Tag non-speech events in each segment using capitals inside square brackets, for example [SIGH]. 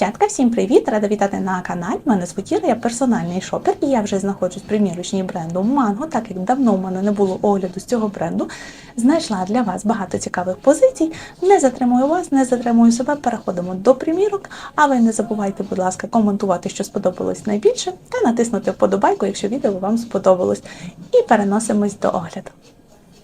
Дівчатка, всім привіт! Рада вітати на каналі. Мене звуть Іра, я персональний шопер, і я вже знаходжусь в примірочній бренду Mango, так як давно в мене не було огляду з цього бренду. Знайшла для вас багато цікавих позицій. Не затримую вас, не затримую себе. Переходимо до примірок. А ви не забувайте, будь ласка, коментувати, що сподобалось найбільше, та натиснути вподобайку, якщо відео вам сподобалось. І переносимось до огляду.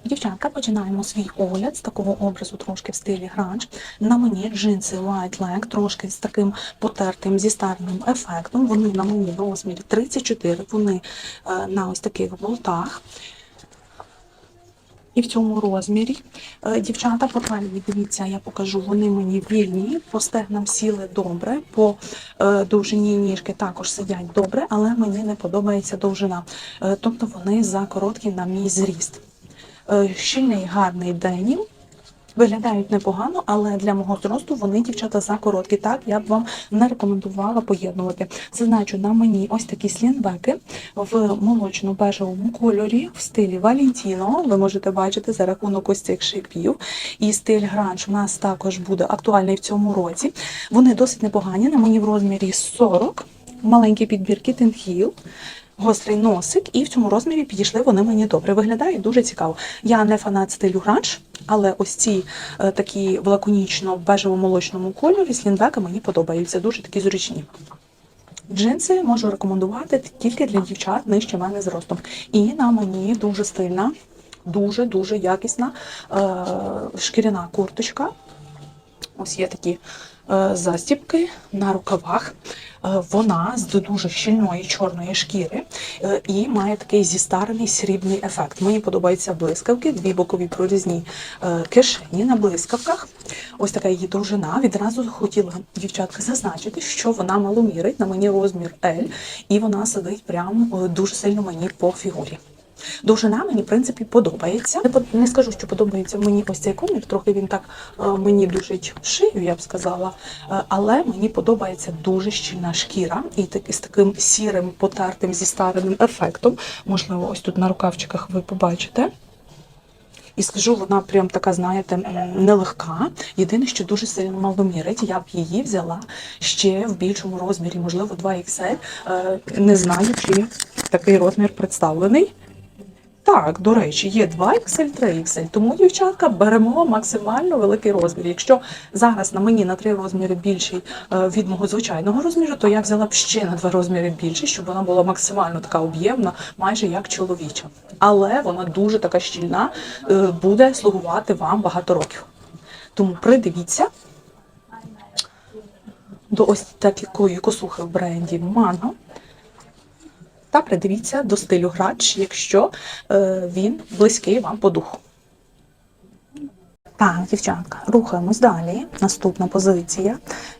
Дівчатка, починаємо свій огляд з такого образу трошки в стилі гранж. На мені джинси White Leg, трошки з таким потертим зістарним ефектом. Вони на мені в розмірі 34, вони е, на ось таких болтах. І в цьому розмірі Е, дівчата по дивіться, я покажу, вони мені вільні, по стегнам сіли добре, по е, довжині ніжки також сидять добре, але мені не подобається довжина. Тобто вони за короткі на мій зріст. Е, щільний гарний денім. Виглядають непогано, але для мого зросту вони, дівчата, за короткі. Так, я б вам не рекомендувала поєднувати. Зазначу на мені ось такі слінбеки в молочно-бежевому кольорі в стилі Валентіно. Ви можете бачити за рахунок ось цих шипів. І стиль гранж у нас також буде актуальний в цьому році. Вони досить непогані. На мені в розмірі 40, маленький підбір Kitten Hill гострий носик, і в цьому розмірі підійшли вони мені добре. Виглядають дуже цікаво. Я не фанат стилю гранж, але ось ці е, такі в лаконічно бежево-молочному кольорі слінбеки мені подобаються, дуже такі зручні. Джинси можу рекомендувати тільки для дівчат нижче мене зростом. І на мені дуже стильна, дуже дуже якісна е, шкіряна курточка. Ось є такі е, застібки на рукавах. Е, Вона з дуже щільної чорної шкіри е, і має такий зістарений срібний ефект. Мені подобаються блискавки, дві бокові прорізні е, кишені на блискавках. Ось така її довжина. Відразу хотіла дівчатка зазначити, що вона маломірить на мені розмір L, і вона сидить прямо дуже сильно мені по фігурі. Довжина мені, в принципі, подобається. Не, не скажу, що подобається мені ось цей комір, трохи він так е, мені душить шию, я б сказала. Е, але мені подобається дуже щільна шкіра і так, з таким сірим, потертим, зістареним ефектом. Можливо, ось тут на рукавчиках ви побачите. І скажу, вона прям така, знаєте, нелегка. Єдине, що дуже сильно маломірить. Я б її взяла ще в більшому розмірі, можливо, 2XL. Е, Не знаю, чи такий розмір представлений. Так, до речі, є 2XL, 3XL, тому, дівчатка, беремо максимально великий розмір. Якщо зараз на мені на три розміри більший е, від мого звичайного розміру, то я взяла б ще на два розміри більше, щоб вона була максимально така об'ємна, майже як чоловіча. Але вона дуже така щільна, е, буде слугувати вам багато років. Тому придивіться до ось такої косухи в бренді Mango. Та придивіться до стилю грач, якщо е, він близький вам по духу. Так, дівчатка, рухаємось далі. Наступна позиція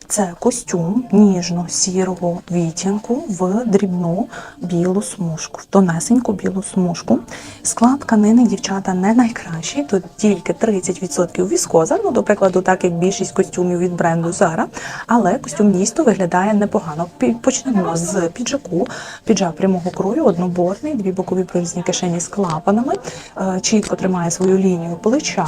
це костюм ніжно-сірого відтінку в дрібну білу смужку, в тонесеньку білу смужку. Склад тканини, дівчата, не найкращий, тут тільки 30% віскоза, ну, до прикладу, так як більшість костюмів від бренду Zara, але костюм дійсно виглядає непогано. Почнемо з піджаку. Піджак прямого крою, одноборний, дві бокові прорізні кишені з клапанами, е, чітко тримає свою лінію плеча.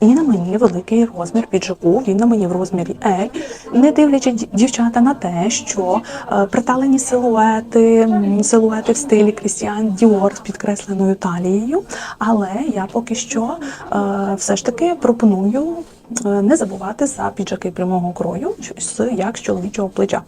І на мені великий розмір піджаку, він на мені в розмірі L. Не дивлячись дівчата на те, що е, приталені силуети, силуети в стилі Крістіан Діор з підкресленою талією. Але я поки що е, все ж таки пропоную. Е, Не забувати за піджаки прямого крою з як з чоловічого плеча.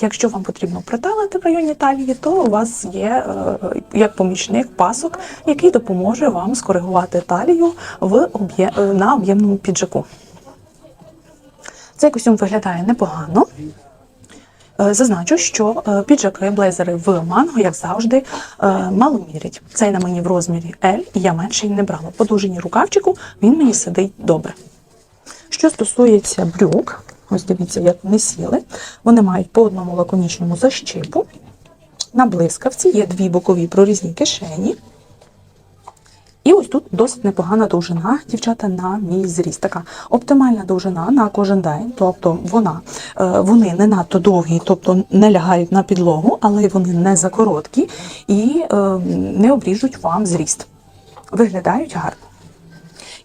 Якщо вам потрібно приталити в районі талії, то у вас є е, як помічник пасок, який допоможе вам скоригувати талію в е, на об'ємному піджаку. Цей костюм виглядає непогано. Зазначу, що піджаки, блейзери в манго, як завжди, мало мірять. Цей на мені в розмірі L, і я менший не брала. По довжині рукавчику він мені сидить добре. Що стосується брюк, ось дивіться, як вони сіли. Вони мають по одному лаконічному защипу. На блискавці є дві бокові прорізні кишені. І ось тут досить непогана довжина, дівчата, на мій зріст. Така оптимальна довжина на кожен день. Тобто вона, е, вони не надто довгі, тобто не лягають на підлогу, але вони не закороткі і е, не обріжуть вам зріст. Виглядають гарно.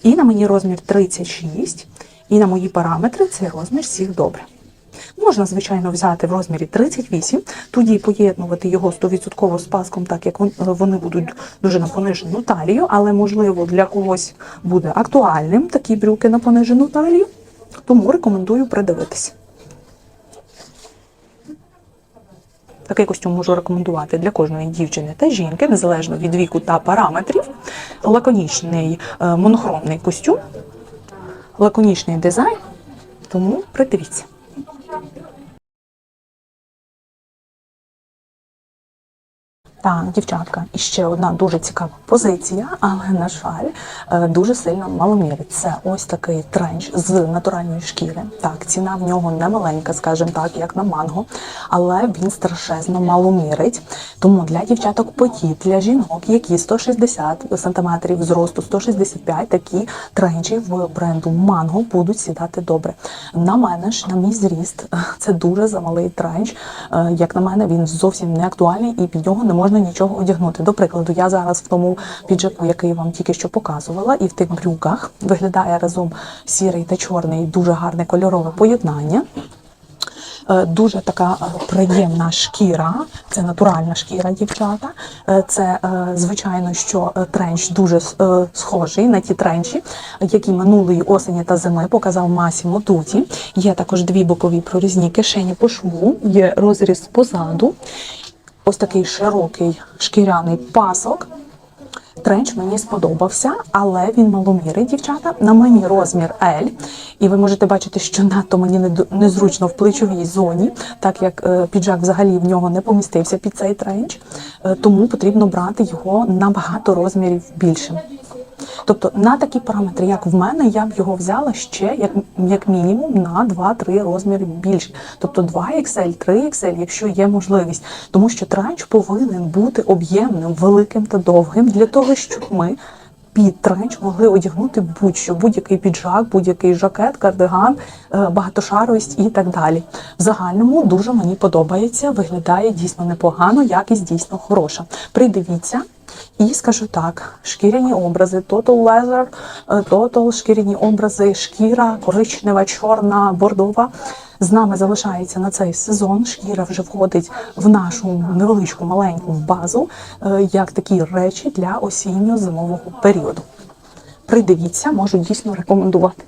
І на мені розмір 36, і на мої параметри цей розмір всіх добре. Можна, звичайно, взяти в розмірі 38, тоді поєднувати його 100% з паском, так як вони будуть дуже на понижену талію, але можливо для когось буде актуальним такі брюки на понижену талію, тому рекомендую придивитися. Такий костюм можу рекомендувати для кожної дівчини та жінки, незалежно від віку та параметрів. Лаконічний е, монохромний костюм, лаконічний дизайн, тому придивіться. Так, дівчатка, і ще одна дуже цікава позиція, але на жаль, е, дуже сильно маломірить. Це ось такий тренч з натуральної шкіри. Так, ціна в нього не маленька, скажімо так, як на манго, але він страшезно маломірить. Тому для дівчаток потіт, для жінок, які 160 см зросту, 165 такі тренчі в бренду манго будуть сідати добре. На мене ж, на мій зріст, [LAUGHS] це дуже замалий тренч. Е, Як на мене, він зовсім не актуальний і під нього не можна нічого одягнути. До прикладу, я зараз в тому піджаку, який вам тільки що показувала, і в тих брюках виглядає разом сірий та чорний дуже гарне кольорове поєднання. Е, Дуже така приємна шкіра, це натуральна шкіра, дівчата. Е, Це е, звичайно, що тренч дуже схожий на ті тренчі, які минулої осені та зими показав Масімо Дуті. Є також дві бокові прорізні кишені по шву, є розріз позаду. Ось такий широкий шкіряний пасок. Тренч мені сподобався, але він маломірий, дівчата. На мені розмір L. І ви можете бачити, що надто мені незручно в плечовій зоні, так як е, піджак взагалі в нього не помістився під цей тренч. Е, Тому потрібно брати його набагато розмірів більшим. Тобто на такі параметри, як в мене, я б його взяла ще як, як мінімум на 2-3 розміри більше. Тобто 2XL, 3XL, якщо є можливість. Тому що транч повинен бути об'ємним, великим та довгим для того, щоб ми під тренч могли одягнути будь-що, будь-який піджак, будь-який жакет, кардиган, е, багатошаровість і так далі. В загальному дуже мені подобається, виглядає дійсно непогано, якість дійсно хороша. Придивіться. І скажу так: шкіряні образи, Total Leather, Total шкіряні образи, шкіра, коричнева, чорна, бордова. З нами залишається на цей сезон. Шкіра вже входить в нашу невеличку маленьку базу, е, як такі речі для осінньо-зимового періоду. Придивіться, можу дійсно рекомендувати.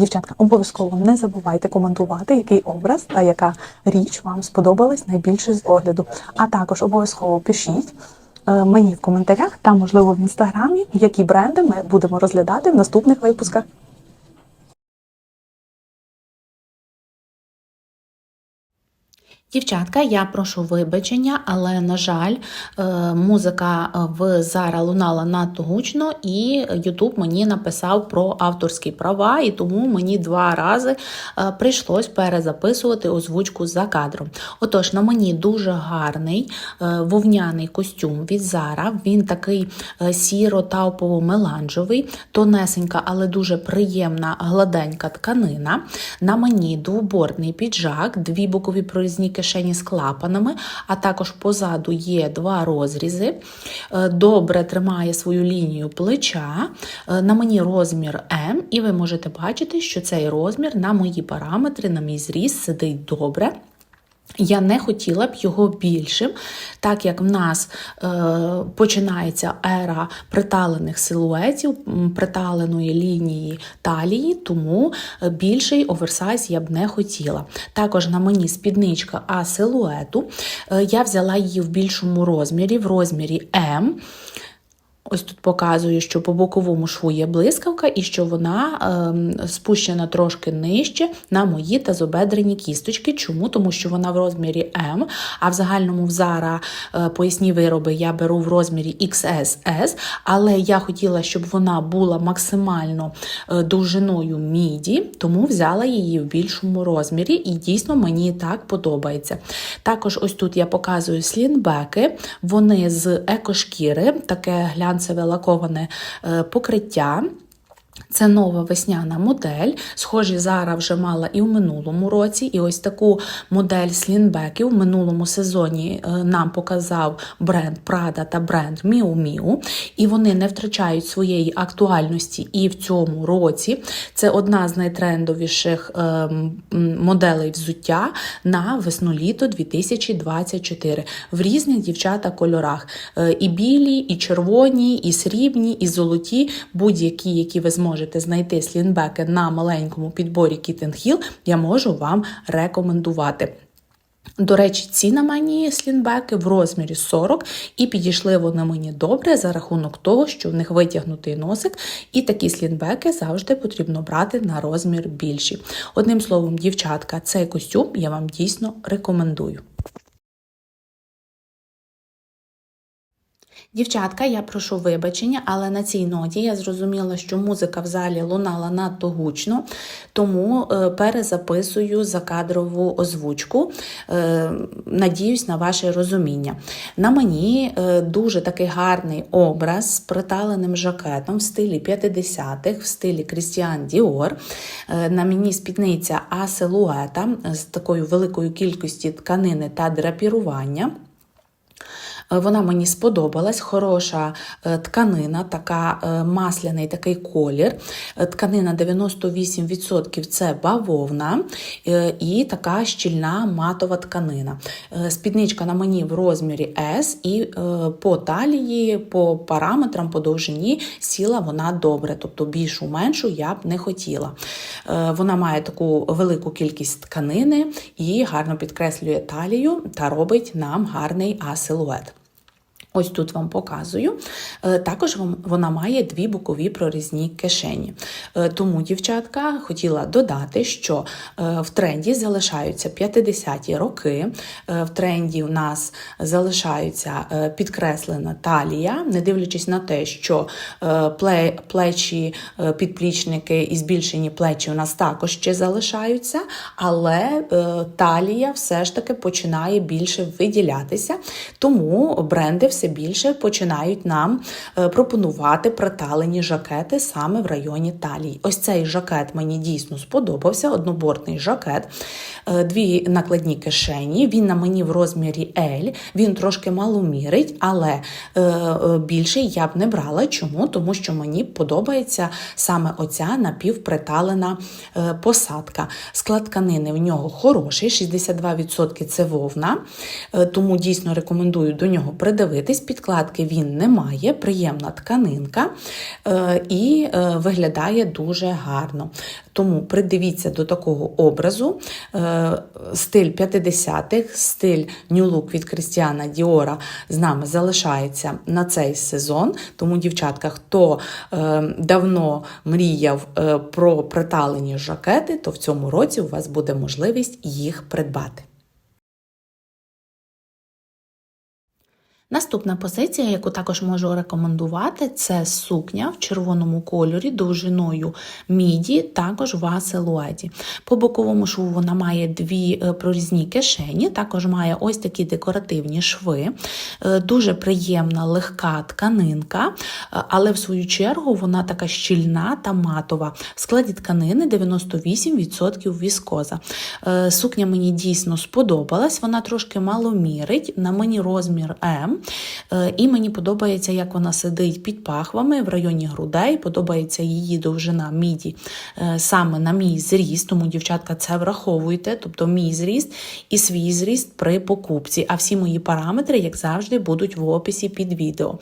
Дівчатка, обов'язково не забувайте коментувати, який образ та яка річ вам сподобалась найбільше з огляду. А також обов'язково пишіть е, мені в коментарях та, можливо, в інстаграмі, які бренди ми будемо розглядати в наступних випусках. Дівчатка, я прошу вибачення, але, на жаль, е, музика в Зара лунала надто гучно, і Ютуб мені написав про авторські права, і тому мені два рази е, прийшлось перезаписувати озвучку за кадром. Отож, на мені дуже гарний е, вовняний костюм від Зара. Він такий сіро-таупово-меланжевий, тонесенька, але дуже приємна гладенька тканина. На мені двоборний піджак, дві бокові прорізні кишені з клапанами, а також позаду є два розрізи. Е, Добре тримає свою лінію плеча. Е, На мені розмір М, і ви можете бачити, що цей розмір на мої параметри, на мій зріст сидить добре. Я не хотіла б його більшим, так як в нас е, починається ера приталених силуетів, приталеної лінії талії, тому е, більший оверсайз я б не хотіла. Також на мені спідничка А силуету. Е, я взяла її в більшому розмірі, в розмірі М. Ось тут показую, що по боковому шву є блискавка і що вона ем, спущена трошки нижче на мої тазобедрені кісточки. Чому? Тому що вона в розмірі М, а в загальному в Zara е, поясні вироби я беру в розмірі XSS, але я хотіла, щоб вона була максимально е, довжиною міді, тому взяла її в більшому розмірі, і дійсно мені так подобається. Також ось тут я показую слінбеки, вони з екошкіри, таке глянцеве лаковане е, покриття. Це нова весняна модель. Схожі Зара вже мала і в минулому році. І ось таку модель слінбеків в минулому сезоні е, нам показав бренд Prada та бренд Miu Miu. І вони не втрачають своєї актуальності і в цьому році. Це одна з найтрендовіших е, моделей взуття на весну-літо 2024 в різних дівчата кольорах. Е, І білі, і червоні, і срібні, і золоті, будь-які, які ви зможете знайти слінбеки на маленькому підборі Kitten Hill, я можу вам рекомендувати. До речі, ці на мені слінбеки в розмірі 40, і підійшли вони мені добре за рахунок того, що в них витягнутий носик, і такі слінбеки завжди потрібно брати на розмір більші. Одним словом, дівчатка, цей костюм я вам дійсно рекомендую. Дівчатка, я прошу вибачення, але на цій ноті я зрозуміла, що музика в залі лунала надто гучно, тому е, перезаписую закадрову озвучку. Е, Надіюсь на ваше розуміння. На мені е, дуже такий гарний образ з приталеним жакетом в стилі 50-х, в стилі Крістіан Діор. На мені спідниця А-силуета з такою великою кількістю тканини та драпірування. Е, Вона мені сподобалась, хороша е, тканина, така е, масляний такий колір. Тканина 98% це бавовна і така щільна матова тканина. Спідничка на мені в розмірі S, і по талії, по параметрам, по довжині сіла вона добре, тобто більшу меншу я б не хотіла. Вона має таку велику кількість тканини і гарно підкреслює талію та робить нам гарний А-силует. Ось тут вам показую. Е, Також вона має дві бокові прорізні кишені. Е, Тому, дівчатка, хотіла додати, що е, в тренді залишаються 50-ті роки. В тренді у нас залишаються підкреслена талія, не дивлячись на те, що плечі, підплічники і збільшені плечі у нас також ще залишаються, але талія все ж таки починає більше виділятися. Тому бренди все більше починають нам е, пропонувати приталені жакети саме в районі талії. Ось цей жакет мені дійсно сподобався, однобортний жакет, е, дві накладні кишені. Він на мені в розмірі L, він трошки маломірить, але е, більший я б не брала. Чому? Тому що мені подобається саме оця напівприталена посадка. Склад тканини в нього хороший, 62% це вовна, тому дійсно рекомендую до нього придивитись. Підкладки він не має, приємна тканинка е, і е, виглядає дуже гарно. Тому придивіться до такого образу. Е, Стиль 50-х, стиль New Look від Крістіана Діора з нами залишається на цей сезон. Тому, дівчатка, хто давно мріяв про приталені жакети, то в цьому році у вас буде можливість їх придбати. Наступна позиція, яку також можу рекомендувати, це сукня в червоному кольорі довжиною міді, також в асилуеті. По боковому шву вона має дві е, прорізні кишені, також має ось такі декоративні шви, Е, дуже приємна легка тканинка, е, але в свою чергу вона така щільна та матова. В складі тканини 98% віскоза. Сукня мені дійсно сподобалась, вона трошки маломірить, на мені розмір М. Е, І мені подобається, як вона сидить під пахвами в районі грудей. Подобається її довжина міді е, саме на мій зріст, тому, дівчатка, це враховуйте, тобто мій зріст і свій зріст при покупці. А всі мої параметри, як завжди, будуть в описі під відео.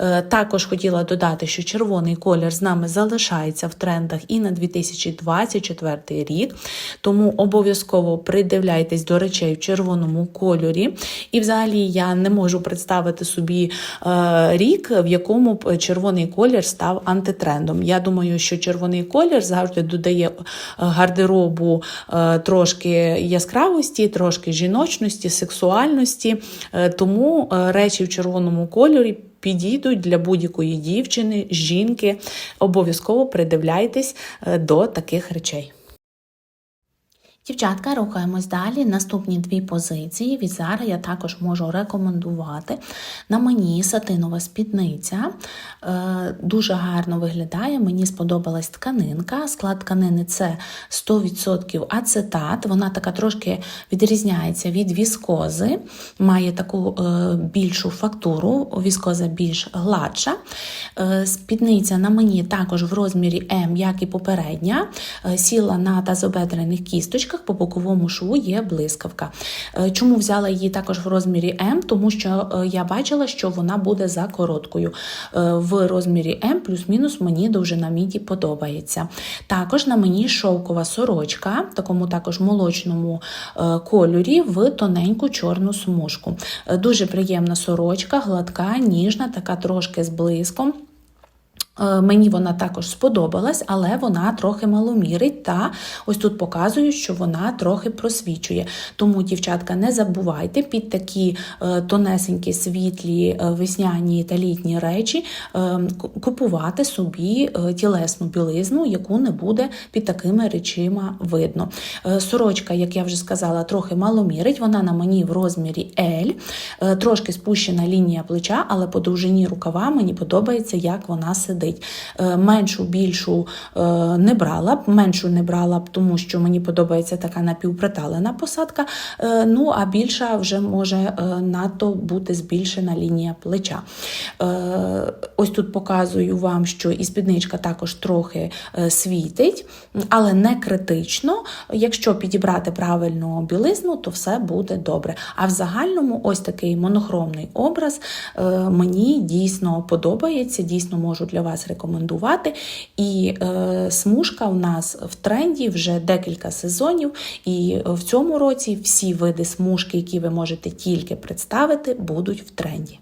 Е, Також хотіла додати, що червоний колір з нами залишається в трендах і на 2024 рік, тому обов'язково придивляйтесь до речей в червоному кольорі. І взагалі я не можу представити собі е, рік, в якому б червоний колір став антитрендом. Я думаю, що червоний колір завжди додає е, гардеробу е, трошки яскравості, трошки жіночності, сексуальності. Тому речі в червоному кольорі. Підійдуть для будь-якої дівчини, жінки. Обов'язково придивляйтесь до таких речей. Дівчатка, рухаємось далі. Наступні дві позиції від Zara я також можу рекомендувати. На мені сатинова спідниця. Е, дуже гарно виглядає. Мені сподобалась тканинка. Склад тканини це 100% ацетат. Вона така трошки відрізняється від віскози, має таку е, більшу фактуру, віскоза більш гладша. Е, спідниця на мені також в розмірі М, як і попередня. Сіла на тазобедрених кісточках, по боковому шву є блискавка. Е, Чому взяла її також в розмірі М? Тому що е, я бачила, що вона буде за короткою. Е, В розмірі М плюс-мінус мені довжина міді подобається. Також на мені шовкова сорочка, в такому також молочному кольорі, в тоненьку чорну смужку. Дуже приємна сорочка, гладка, ніжна, така трошки з блиском. Е, Мені вона також сподобалась, але вона трохи маломірить. Та ось тут показую, що вона трохи просвічує. Тому, дівчатка, не забувайте під такі е, тонесенькі, світлі е, весняні та літні речі купувати собі тілесну білизну, яку не буде під такими речима видно. Сорочка, як я вже сказала, трохи маломірить. Вона на мені в розмірі L, трошки спущена лінія плеча, але по довжині рукава мені подобається, як вона сидить. Е, Меншу, більшу е, не брала б, меншу не брала б, тому що мені подобається така напівприталена посадка. Е, Ну а більша вже може надто бути збільшена лінія плеча. Ось тут показую вам, що і спідничка також трохи світить, але не критично. Якщо підібрати правильну білизну, то все буде добре. А в загальному ось такий монохромний образ мені дійсно подобається, дійсно можу для вас рекомендувати. І е, смужка у нас в тренді вже декілька сезонів, і в цьому році всі види смужки, які ви можете тільки представити, будуть в тренді.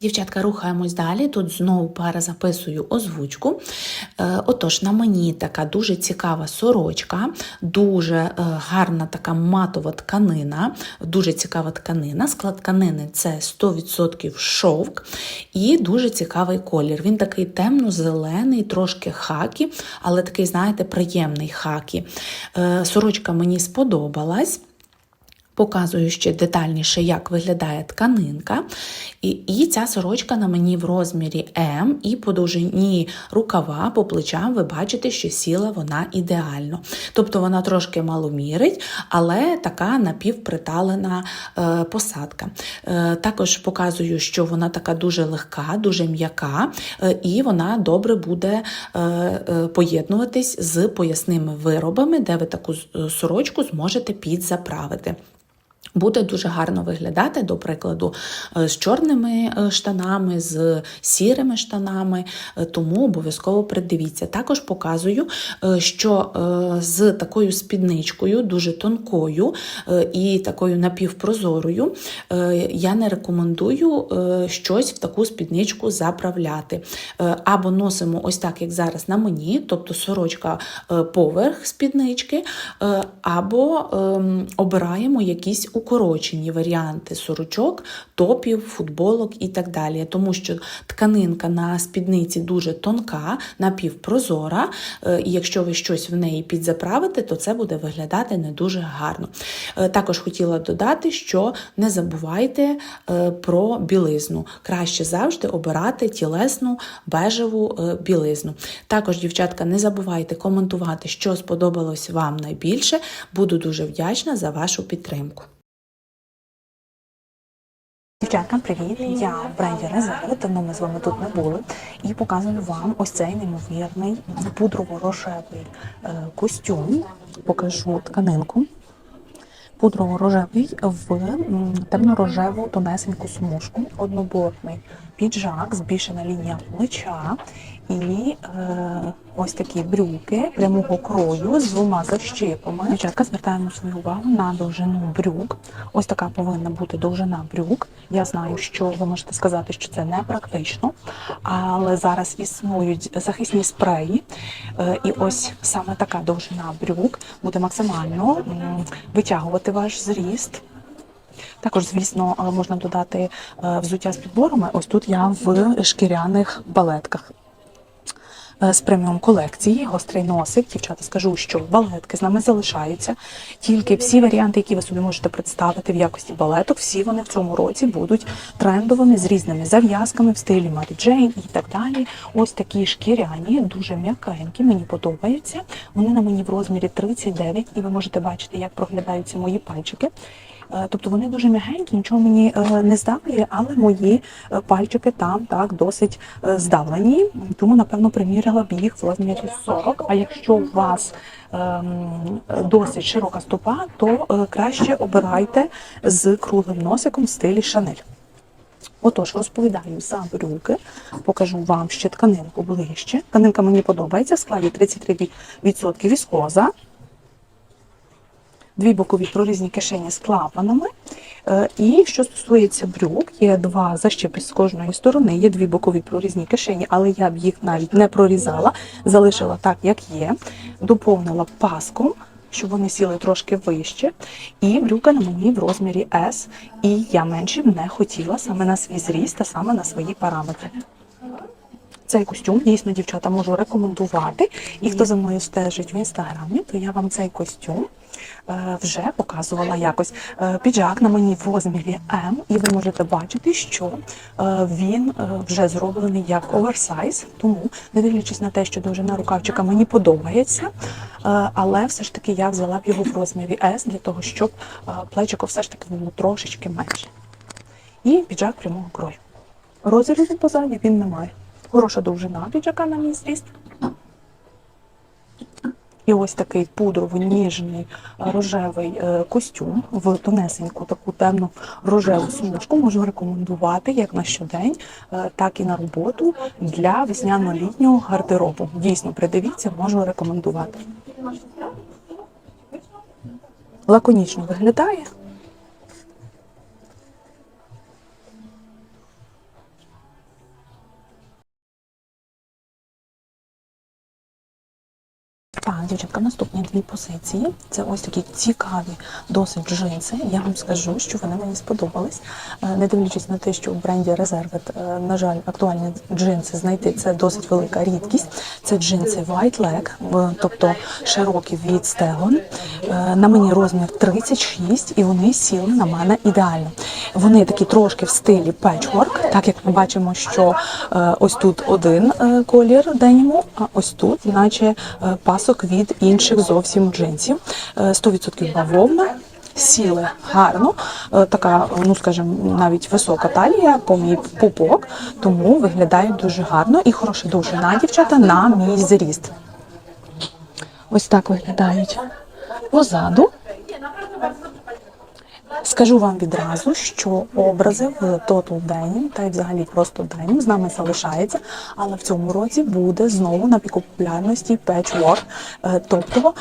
Дівчатка, рухаємось далі. Тут знову перезаписую озвучку. Е, Отож, на мені така дуже цікава сорочка, дуже е, гарна така матова тканина, дуже цікава тканина. Склад тканини це 100% шовк і дуже цікавий колір. Він такий темно-зелений, трошки хакі, але такий, знаєте, приємний хакі. Е, Сорочка мені сподобалась. Показую ще детальніше, як виглядає тканинка. І, і ця сорочка на мені в розмірі М, і по довжині рукава, по плечам ви бачите, що сіла вона ідеально. Тобто вона трошки маломірить, але така напівприталена е, посадка. Е, також показую, що вона така дуже легка, дуже м'яка, е, і вона добре буде е, е, поєднуватись з поясними виробами, де ви таку сорочку зможете підзаправити. Буде дуже гарно виглядати, до прикладу, е, з чорними е, штанами, з сірими штанами, е, тому обов'язково придивіться. Також показую, що з такою спідничкою, дуже тонкою і такою напівпрозорою, я не рекомендую щось в таку спідничку заправляти. Або носимо ось так, як зараз на мені, тобто сорочка поверх спіднички, або ем, обираємо якісь укорочені варіанти сорочок, топів, футболок і так далі. Тому що тканинка на спідниці дуже тонка, напівпрозора, е, і якщо ви щось в неї підзаправите, то це буде виглядати не дуже гарно. Е, Також хотіла додати, що не забувайте е, про білизну. Краще завжди обирати тілесну бежеву білизну. Також, дівчатка, не забувайте коментувати, що сподобалось вам найбільше. Буду дуже вдячна за вашу підтримку. Дівчатка, привіт! Я бренді Резерви, Давно ми з вами тут не були. І показую вам ось цей неймовірний пудрово-рожевий е, костюм. Покажу тканинку. Пудрово-рожевий в темно-рожеву тонесеньку смужку, однобортний піджак, збільшена лінія плеча і е, ось такі брюки прямого крою з двома защипами. Дівчатка, звертаємо свою увагу на довжину брюк. Ось така повинна бути довжина брюк. Я знаю, що ви можете сказати, що це не практично, але зараз існують захисні спреї, е, і ось саме така довжина брюк буде максимально м, витягувати ваш зріст. Також, звісно, е, можна додати е, взуття з підборами. Ось тут я в шкіряних балетках. Е, з преміум колекції, гострий носик. Дівчата, скажу, що балетки з нами залишаються. Тільки всі варіанти, які ви собі можете представити в якості балеток, всі вони в цьому році будуть трендовими з різними зав'язками в стилі Марі Джейн і так далі. Ось такі шкіряні, дуже м'якенькі, мені подобаються. Вони на мені в розмірі 39, і ви можете бачити, як проглядаються мої пальчики. Е, Тобто вони дуже м'ягенькі, нічого мені е, не здавлює, але мої е, пальчики там так досить здавлені. Тому, напевно, приміряла б їх в розмірі 40. А якщо у вас ем, досить широка стопа, то краще обирайте з круглим носиком в стилі Шанель. Отож, розповідаю за брюки, покажу вам ще тканинку ближче. Тканинка мені подобається, в складі 33% віскоза дві бокові прорізні кишені з клапанами. Е, І що стосується брюк, є два защіпи з кожної сторони, є дві бокові прорізні кишені, але я б їх навіть не прорізала, залишила так, як є, доповнила паском, щоб вони сіли трошки вище. І брюка на мені в розмірі S, і я менші б не хотіла саме на свій зріст та саме на свої параметри. Цей костюм дійсно дівчата можу рекомендувати. І хто за мною стежить в інстаграмі, то я вам цей костюм вже показувала якось. Е, Піджак на мені в розмірі М, і ви можете бачити, що е, він е, вже зроблений як оверсайз. Тому, не дивлячись на те, що довжина рукавчика мені подобається, е, але все ж таки я взяла б його в розмірі S для того, щоб е, плечико все ж таки було трошечки менше. І піджак прямого крою. Розрізу позаді він не має. Хороша довжина піджака на мій зріст. І ось такий пудровий ніжний е, рожевий е, костюм в тонесеньку таку темну рожеву смужку можу рекомендувати як на щодень, е, так і на роботу для весняно-літнього гардеробу. Дійсно, придивіться, можу рекомендувати. Лаконічно виглядає. Дівчатка, наступні дві позиції. Це ось такі цікаві досить джинси. Я вам скажу, що вони мені сподобались. Е, Не дивлячись на те, що в бренді Reserved, е, на жаль, актуальні джинси знайти це досить велика рідкість. Це джинси White Leg, тобто широкі від стегон. На мені розмір 36, і вони сіли на мене ідеально. Вони такі трошки в стилі patchwork, так як ми бачимо, що е, ось тут один колір деніму, а ось тут, наче пасок від інших зовсім джинсів. Е, 100% бавовна. Сіли гарно, Е, така, ну скажімо, навіть висока талія по мій пупок, тому виглядають дуже гарно і хороша довжина дівчата на мій зріст. Ось так виглядають позаду. Скажу вам відразу, що образи в Total Denim та й взагалі просто Denim з нами залишається, але в цьому році буде знову на піку популярності patchwork, е, тобто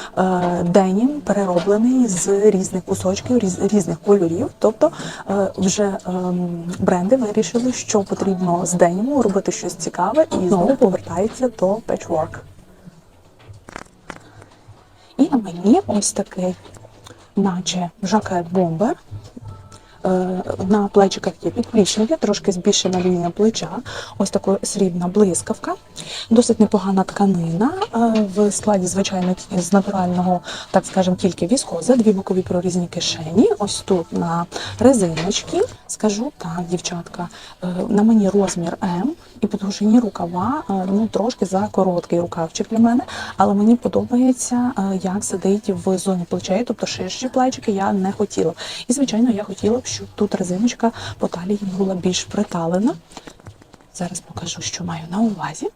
денім перероблений з різних кусочків, різ- різних кольорів. Тобто е, вже ем, бренди вирішили, що потрібно з деніму робити щось цікаве і знову повертається до patchwork. І на мені ось такий, наче жакет бомбер. Е, На плечиках є підплічники, трошки збільшена лінія плеча, ось така срібна блискавка, досить непогана тканина е, в складі, звичайно, з натурального, так скажемо, тільки віскоза, дві бокові прорізні кишені. Ось тут на резиночки. Скажу так, дівчатка, е, на мені розмір М і по рукава ну трошки за короткий рукавчик для мене, але мені подобається, як сидить в зоні плечей, тобто ширші плечики я не хотіла. І звичайно, я хотіла б, щоб тут резиночка по талії була більш приталена. Зараз покажу, що маю на увазі,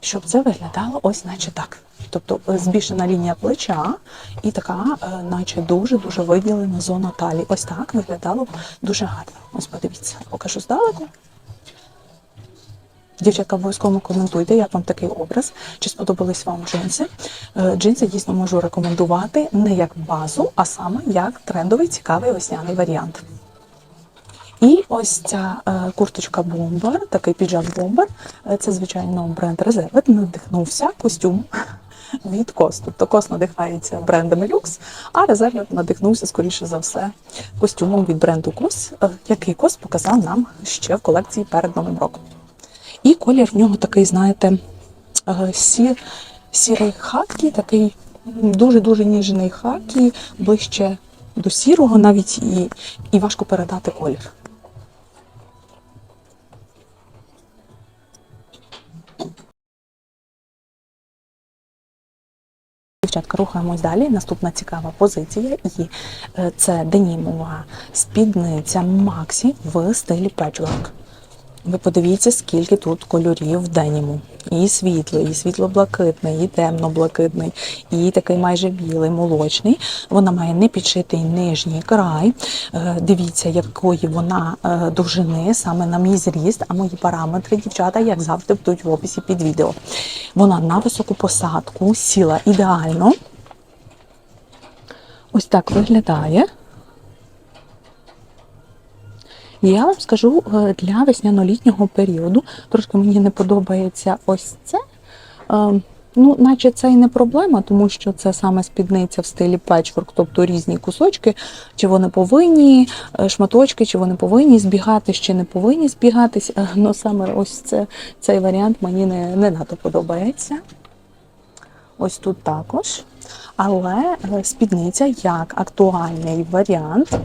щоб це виглядало ось наче так. Тобто е, збільшена лінія плеча і така, е, наче дуже-дуже виділена зона талії. Ось так виглядало дуже гарно. Ось подивіться, покажу здалеку. Дівчатка, обов'язково коментуйте, як вам такий образ, чи сподобались вам джинси. Е, Джинси дійсно можу рекомендувати не як базу, а саме як трендовий цікавий весняний варіант. І ось ця е, курточка бомбер, такий піджак бомбер. е, Це звичайно бренд Reserved, надихнувся костюм [LAUGHS] від Кос. Тобто Кос надихається брендами люкс, а Reserved надихнувся, скоріше за все, костюмом від бренду Кос, е, який Кос показав нам ще в колекції перед Новим роком. І колір в нього такий, знаєте, сі, сірий хакі, такий дуже-дуже ніжний хакі, ближче до сірого навіть і, і важко передати колір. Дівчатка, рухаємось далі. Наступна цікава позиція, і е, це денімова спідниця Максі в стилі печворк. Ви подивіться, скільки тут кольорів в деніму. І світлий, і світло-блакитний, і темно-блакитний, і такий майже білий, молочний. Вона має не підшитий нижній край. Е, Дивіться, якої вона е, довжини саме на мій зріст, а мої параметри, дівчата, як завжди, будуть в описі під відео. Вона на високу посадку сіла ідеально. Ось так виглядає. Я вам скажу е, для весняно-літнього періоду. Трошки мені не подобається ось це. Е, Ну, наче це і не проблема, тому що це саме спідниця в стилі печворк, тобто різні кусочки, чи вони повинні, е, шматочки, чи вони повинні збігатись, чи не повинні збігатись. Ну саме ось це, цей варіант мені не, не надто подобається. Ось тут також. Але спідниця як актуальний варіант,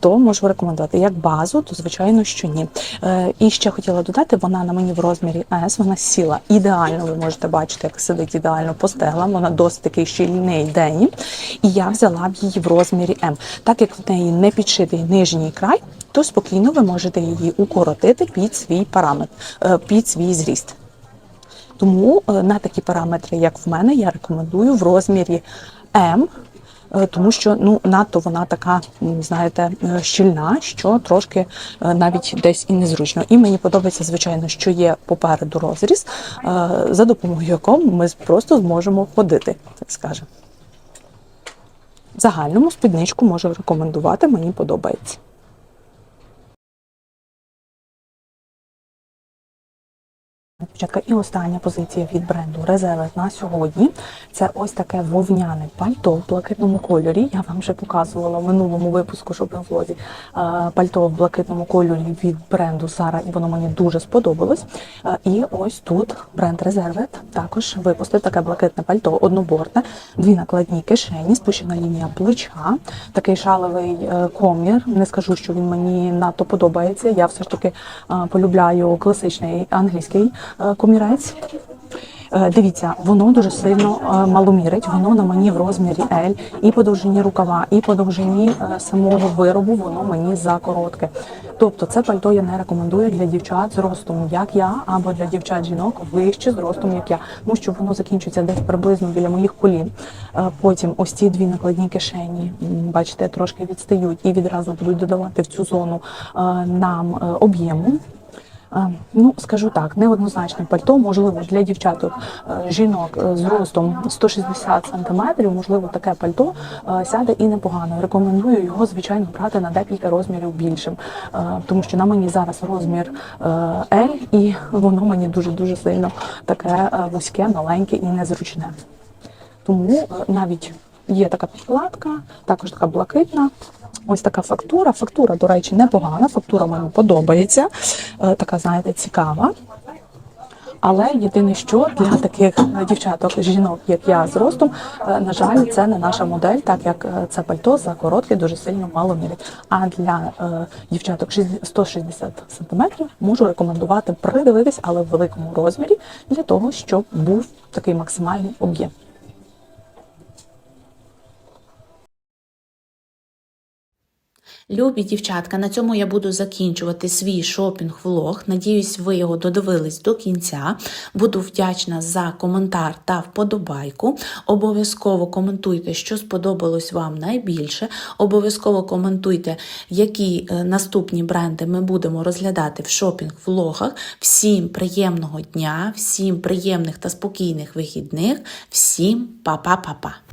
то можу рекомендувати. Як базу, то звичайно, що ні. Е, І ще хотіла додати, вона на мені в розмірі S, вона сіла ідеально. Ви можете бачити, як сидить ідеально по стеглам. Вона досить такий щільний денім. І я взяла б її в розмірі М. Так як в неї не підшитий нижній край, то спокійно ви можете її укоротити під свій параметр, е, під свій зріст. Тому е, на такі параметри, як в мене, я рекомендую в розмірі М, е, тому що ну надто вона така, знаєте, е, щільна, що трошки е, навіть десь і незручно. І мені подобається, звичайно, що є попереду розріз, е, за допомогою якого ми просто зможемо ходити, так скажемо. В загальному спідничку можу рекомендувати, мені подобається. Дівчатка, і остання позиція від бренду Резерве на сьогодні. Це ось таке вовняне пальто в блакитному кольорі. Я вам вже показувала в минулому випуску, щоб на влозі е, пальто в блакитному кольорі від бренду Zara, і воно мені дуже сподобалось. Е, І ось тут бренд Резервет також випустив таке блакитне пальто, однобортне, дві накладні кишені, спущена лінія плеча, такий шалевий е, комір. Не скажу, що він мені надто подобається. Я все ж таки полюбляю класичний англійський комірець. Е, Дивіться, воно дуже сильно е, маломірить. Воно на мені в розмірі L, і по довжині рукава, і по довжині е, самого виробу воно мені за коротке. Тобто це пальто я не рекомендую для дівчат з ростом, як я, або для дівчат жінок вище з ростом, як я, тому що воно закінчується десь приблизно біля моїх колін. Потім ось ці дві накладні кишені, бачите, трошки відстають і відразу будуть додавати в цю зону нам об'єму. Е, Ну, скажу так, неоднозначне пальто, можливо, для дівчаток, е, жінок е, з ростом 160 см, можливо, таке пальто сяде і непогано. Рекомендую його, звичайно, брати на декілька розмірів більшим, тому що на мені зараз розмір L, і воно мені дуже-дуже сильно таке вузьке, маленьке і незручне. Тому навіть є така підкладка, також така блакитна. Ось така фактура. Фактура, до речі, непогана. Фактура мені подобається. Е, Така, знаєте, цікава. Але єдине, що для таких е, дівчаток, жінок, як я з ростом, е, на жаль, це не наша модель, так як це пальто за коротке дуже сильно мало мірить. А для дівчаток 160 см можу рекомендувати придивитись, але в великому розмірі, для того, щоб був такий максимальний об'єм. Любі дівчатка, на цьому я буду закінчувати свій шопінг-влог. Надіюсь, ви його додивились до кінця. Буду вдячна за коментар та вподобайку. Обов'язково коментуйте, що сподобалось вам найбільше. Обов'язково коментуйте, які е, наступні бренди ми будемо розглядати в шопінг-влогах. Всім приємного дня, всім приємних та спокійних вихідних, всім па-па-па-па!